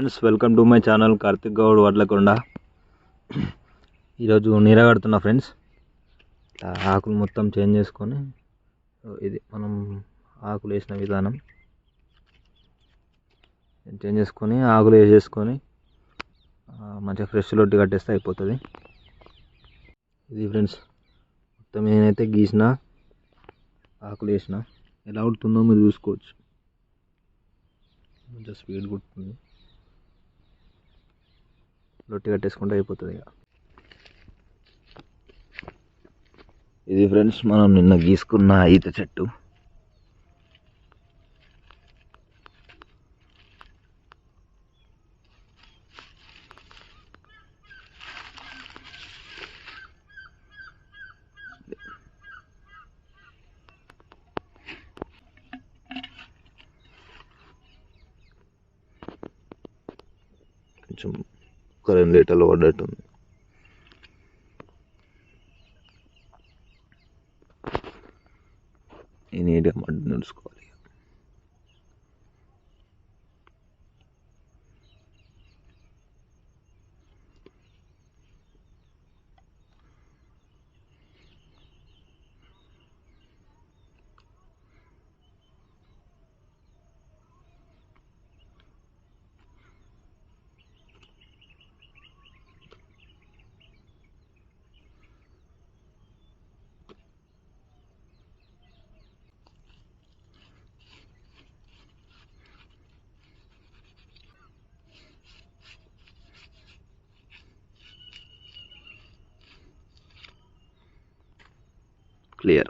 Friends welcome to my channel Karthik Goud Vadlakonda ఈరోజు నీరగడుతున్నా friends ఆకులు మొత్తం చేంజ్ చేసుకొని ఇది మనం ఆకులు వేసిన విధానం. చేంజ్ చేసుకొని ఆకులు వేసేసుకొని మంచిగా ఫ్రెష్ లొట్టి కట్టేస్తే అయిపోతుంది. ఇది ఫ్రెండ్స్ మొత్తం నేనైతే గీసిన ఆకులు వేసిన. ఎలా ఉడుతుందో మీరు చూసుకోవచ్చు. కొంచెం స్పీడ్ కుడుతుంది. లొట్టి కట్టేసుకుంటే అయిపోతుంది ఇక. ఇది ఫ్రెండ్స్ మనం నిన్న గీసుకున్న ఈత చెట్టు. కొంచెం ఒక రెండు లీటర్లు పడ్డట్టుంది. ఈ నీట్గా మడ్డి నడుచుకోవాలి clear.